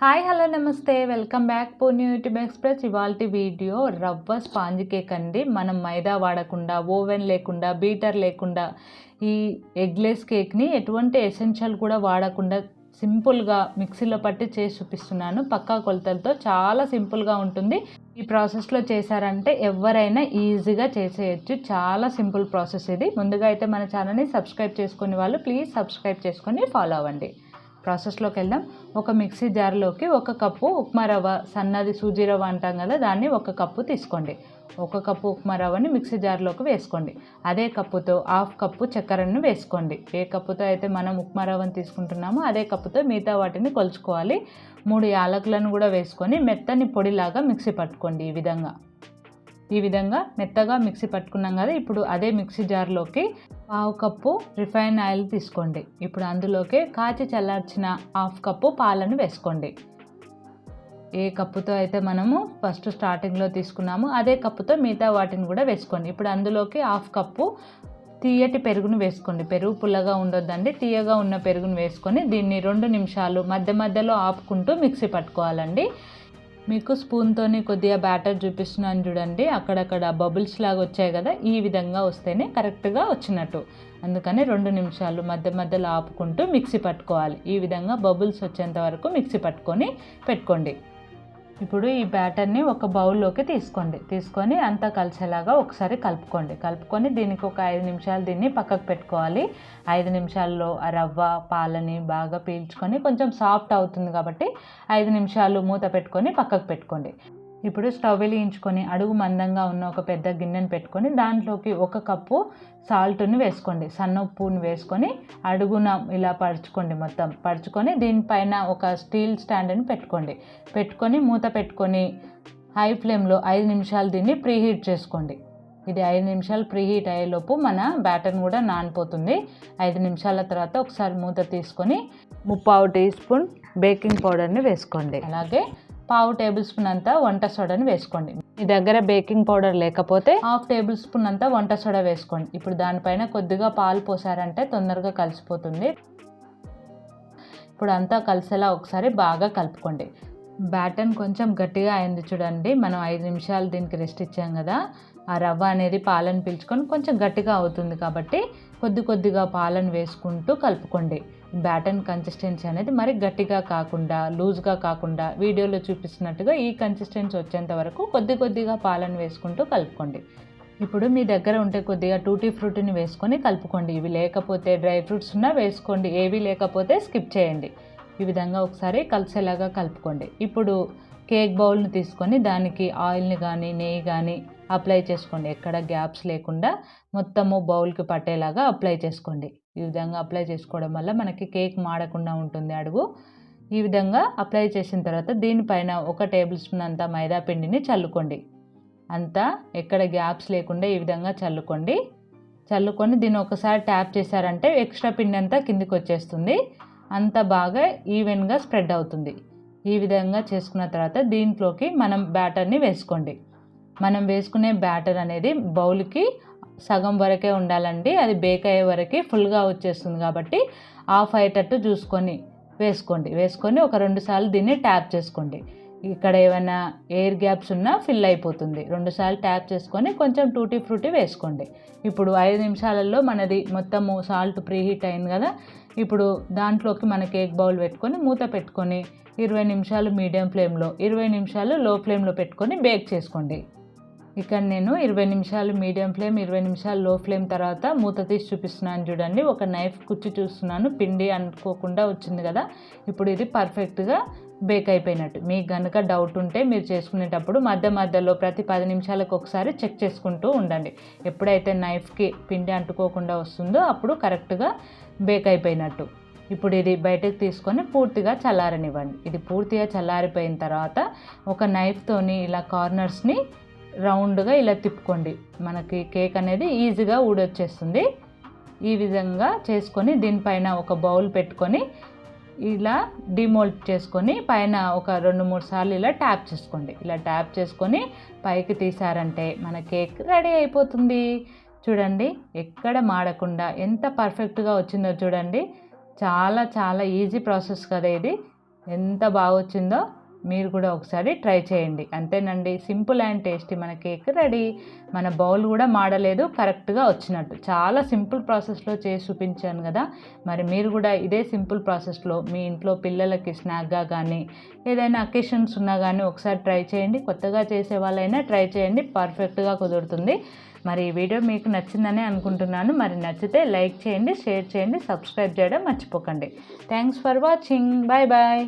Hi hello నమస్తే. Welcome back Purni YouTube express. ఇవాళ video రవ్వ స్పాంజ్ కేక్ అండి. మనం మైదా వాడకుండా ఓవెన్ లేకుండా బీటర్ లేకుండా ఈ ఎగ్లెస్ కేక్ని ఎటువంటి ఎసెన్షియల్ కూడా వాడకుండా సింపుల్గా మిక్సీలో పట్టి చేసి చూపిస్తున్నాను. పక్కా కొలతలతో చాలా సింపుల్గా ఉంటుంది. ఈ ప్రాసెస్లో చేశారంటే ఎవరైనా ఈజీగా చేసేయచ్చు. చాలా సింపుల్ ప్రాసెస్ ఇది. ముందుగా అయితే మన ఛానల్ని సబ్స్క్రైబ్ చేసుకునే వాళ్ళు ప్లీజ్ సబ్స్క్రైబ్ చేసుకొని ఫాలో అవ్వండి. ప్రాసెస్లోకి వెళ్దాం. ఒక మిక్సీ జార్లోకి ఒక కప్పు ఉప్మా రవ్వ సన్నది సూజీ రవ్వ అంటాం కదా దాన్ని ఒక కప్పు తీసుకోండి. ఒక కప్పు ఉప్మా రవ్వని మిక్సీ జార్లోకి వేసుకోండి. అదే కప్పుతో హాఫ్ కప్పు చక్కెరను వేసుకోండి. ఏ కప్పుతో అయితే మనం ఉప్మా రవ్వను తీసుకుంటున్నామో అదే కప్పుతో మిగతా వాటిని కొలుచుకోవాలి. మూడు యాలకులను కూడా వేసుకొని మెత్తని పొడిలాగా మిక్సీ పట్టుకోండి ఈ విధంగా. ఈ విధంగా మెత్తగా మిక్సీ పట్టుకున్నాం కదా ఇప్పుడు అదే మిక్సీ జార్లోకి పావు కప్పు రిఫైన్ ఆయిల్ తీసుకోండి. ఇప్పుడు అందులోకి కాచి చల్లార్చిన హాఫ్ కప్పు పాలను వేసుకోండి. ఏ కప్పుతో అయితే మనము ఫస్ట్ స్టార్టింగ్లో తీసుకున్నామో అదే కప్పుతో మిగతా వాటిని కూడా వేసుకోండి. ఇప్పుడు అందులోకి హాఫ్ కప్పు తీయటి పెరుగును వేసుకోండి. పెరుగు పుల్లగా ఉండొద్దండి. తీయగా ఉన్న పెరుగును వేసుకొని దీన్ని రెండు నిమిషాలు మధ్య మధ్యలో ఆపుకుంటూ మిక్సీ పట్టుకోవాలండి. మీకు స్పూన్తోని కొద్దిగా బ్యాటర్ చూపిస్తున్నాను చూడండి. అక్కడక్కడ బబుల్స్ లాగా వచ్చాయి కదా ఈ విధంగా వస్తేనే కరెక్ట్గా వచ్చినట్టు. అందుకని రెండు నిమిషాలు మధ్య మధ్యలో ఆపుకుంటూ మిక్సీ పట్టుకోవాలి. ఈ విధంగా బబుల్స్ వచ్చేంత వరకు మిక్సీ పట్టుకొని పెట్టుకోండి. ఇప్పుడు ఈ బ్యాటర్ని ఒక బౌల్లోకి తీసుకోండి. తీసుకొని అంతా కలిసేలాగా ఒకసారి కలుపుకోండి. కలుపుకొని దీనికి ఒక ఐదు నిమిషాలు దీన్ని పక్కకు పెట్టుకోవాలి. ఐదు నిమిషాల్లో ఆ రవ్వ పాలని బాగా పీల్చుకొని కొంచెం సాఫ్ట్ అవుతుంది కాబట్టి ఐదు నిమిషాలు మూత పెట్టుకొని పక్కకు పెట్టుకోండి. ఇప్పుడు స్టవ్ వెలిగించుకొని అడుగు మందంగా ఉన్న ఒక పెద్ద గిన్నెను పెట్టుకొని దాంట్లోకి ఒక కప్పు సాల్ట్ని వేసుకోండి. సన్న ఉప్పుని వేసుకొని అడుగున ఇలా పరుచుకోండి మొత్తం. పరుచుకొని దీనిపైన ఒక స్టీల్ స్టాండ్ని పెట్టుకోండి. పెట్టుకొని మూత పెట్టుకొని హై ఫ్లేమ్లో ఐదు నిమిషాలు దీన్ని ప్రీహీట్ చేసుకోండి. ఇది ఐదు నిమిషాలు ప్రీహీట్ అయ్యేలోపు మన బ్యాటర్ని కూడా నానిపోతుంది. ఐదు నిమిషాల తర్వాత ఒకసారి మూత తీసుకొని ముప్పావు టీ స్పూన్ బేకింగ్ పౌడర్ని వేసుకోండి. అలాగే పావు టేబుల్ స్పూన్ అంతా వంట సోడాని వేసుకోండి. మీ దగ్గర బేకింగ్ పౌడర్ లేకపోతే హాఫ్ టేబుల్ స్పూన్ అంతా వంట సోడా వేసుకోండి. ఇప్పుడు దానిపైన కొద్దిగా పాలు పోసారంటే తొందరగా కలిసిపోతుంది. ఇప్పుడు అంతా కలిసేలా ఒకసారి బాగా కలుపుకోండి. బ్యాటన్ కొంచెం గట్టిగా అయింది చూడండి. మనం ఐదు నిమిషాలు దీనికి రెస్ట్ ఇచ్చాం కదా. ఆ రవ్వ అనేది పాలను పీల్చుకొని కొంచెం గట్టిగా అవుతుంది కాబట్టి కొద్ది కొద్దిగా పాలను వేసుకుంటూ కలుపుకోండి. బ్యాటన్ కన్సిస్టెన్సీ అనేది మరి గట్టిగా కాకుండా లూజ్గా కాకుండా వీడియోలో చూపిస్తున్నట్టుగా ఈ కన్సిస్టెన్సీ వచ్చేంత వరకు కొద్ది కొద్దిగా పాలను వేసుకుంటూ కలుపుకోండి. ఇప్పుడు మీ దగ్గర ఉంటే కొద్దిగా టూటీ ఫ్రూట్ని వేసుకొని కలుపుకోండి. ఇవి లేకపోతే డ్రై ఫ్రూట్స్ ఉన్నా వేసుకోండి. ఏవి లేకపోతే స్కిప్ చేయండి. ఈ విధంగా ఒకసారి కలిసేలాగా కలుపుకోండి. ఇప్పుడు కేక్ బౌల్ని తీసుకొని దానికి ఆయిల్ని కానీ నెయ్యి కానీ అప్లై చేసుకోండి. ఎక్కడ గ్యాప్స్ లేకుండా మొత్తము బౌల్కి పట్టేలాగా అప్లై చేసుకోండి. ఈ విధంగా అప్లై చేసుకోవడం వల్ల మనకి కేక్ మాడకుండా ఉంటుంది అడుగు. ఈ విధంగా అప్లై చేసిన తర్వాత దీనిపైన ఒక టేబుల్ స్పూన్ అంత మైదా పిండిని చల్లుకోండి. అంతా ఎక్కడ గ్యాప్స్ లేకుండా ఈ విధంగా చల్లుకోండి. చల్లుకొని దీన్ని ఒకసారి ట్యాప్ చేశారంటే ఎక్స్ట్రా పిండి అంతా కిందికి వచ్చేస్తుంది. అంత బాగా ఈవెన్గా స్ప్రెడ్ అవుతుంది. ఈ విధంగా చేసుకున్న తర్వాత దీంట్లోకి మనం బ్యాటర్ని వేసుకోండి. మనం వేసుకునే బ్యాటర్ అనేది బౌల్కి సగం వరకే ఉండాలండి. అది బేక్ అయ్యే వరకు ఫుల్గా వచ్చేస్తుంది కాబట్టి ఆఫ్ అయ్యేటట్టు చూసుకొని వేసుకోండి. వేసుకొని ఒక రెండు సార్లు దీన్ని ట్యాప్ చేసుకోండి. ఇక్కడ ఏమైనా ఎయిర్ గ్యాప్స్ ఉన్నా ఫిల్ అయిపోతుంది. రెండుసార్లు ట్యాప్ చేసుకొని కొంచెం టూటీ ఫ్రూటీ వేసుకోండి. ఇప్పుడు ఐదు నిమిషాలలో మనది మొత్తము సాల్ట్ ప్రీహీట్ అయింది కదా. ఇప్పుడు దాంట్లోకి మన కేక్ బౌల్ పెట్టుకొని మూత పెట్టుకొని ఇరవై నిమిషాలు మీడియం ఫ్లేమ్లో ఇరవై నిమిషాలు లో ఫ్లేమ్లో పెట్టుకొని బేక్ చేసుకోండి. ఇక్కడ నేను ఇరవై నిమిషాలు మీడియం ఫ్లేమ్ ఇరవై నిమిషాలు లో ఫ్లేమ్ తర్వాత మూత తీసి చూపిస్తున్నాను చూడండి. ఒక నైఫ్ కుచ్చి చూస్తున్నాను. పిండి అనుకోకుండా వచ్చింది కదా. ఇప్పుడు ఇది పర్ఫెక్ట్గా బేక్ అయిపోయినట్టు. మీకు కనుక డౌట్ ఉంటే మీరు చేసుకునేటప్పుడు మధ్య మధ్యలో ప్రతి పది నిమిషాలకు ఒకసారి చెక్ చేసుకుంటూ ఉండండి. ఎప్పుడైతే నైఫ్కి పిండి అంటుకోకుండా వస్తుందో అప్పుడు కరెక్ట్గా బేక్ అయిపోయినట్టు. ఇప్పుడు ఇది బయటకు తీసుకొని పూర్తిగా చల్లారనివ్వండి. ఇది పూర్తిగా చల్లారిపోయిన తర్వాత ఒక నైఫ్తోని ఇలా కార్నర్స్ని రౌండ్గా ఇలా తిప్పుకోండి. మనకి కేక్ అనేది ఈజీగా ఊడొచ్చేస్తుంది. ఈ విధంగా చేసుకొని దీనిపైన ఒక బౌల్ పెట్టుకొని ఇలా డిమోల్ట్ చేసుకొని పైన ఒక రెండు మూడు సార్లు ఇలా ట్యాప్ చేసుకోండి. ఇలా ట్యాప్ చేసుకొని పైకి తీసారంటే మన కేక్ రెడీ అయిపోతుంది. చూడండి ఎక్కడ మాడకుండా ఎంత పర్ఫెక్ట్గా వచ్చిందో చూడండి. చాలా చాలా ఈజీ ప్రాసెస్ కదా ఇది. ఎంత బాగా వచ్చిందో మీరు కూడా ఒకసారి ట్రై చేయండి. అంతేనండి సింపుల్ అండ్ టేస్టీ మన కేక్ రెడీ. మన బౌల్ కూడా మాడలేదు కరెక్ట్గా వచ్చినట్టు. చాలా సింపుల్ ప్రాసెస్లో చేసి చూపించాను కదా. మరి మీరు కూడా ఇదే సింపుల్ ప్రాసెస్లో మీ ఇంట్లో పిల్లలకి స్నాక్గా కానీ ఏదైనా అకేషన్స్ ఉన్నా కానీ ఒకసారి ట్రై చేయండి. కొత్తగా చేసే వాళ్ళైనా ట్రై చేయండి. పర్ఫెక్ట్గా కుదురుతుంది. మరి ఈ వీడియో మీకు నచ్చిందని అనుకుంటున్నాను. మరి నచ్చితే లైక్ చేయండి షేర్ చేయండి సబ్స్క్రైబ్ చేయడం మర్చిపోకండి. Thanks for watching. Bye bye.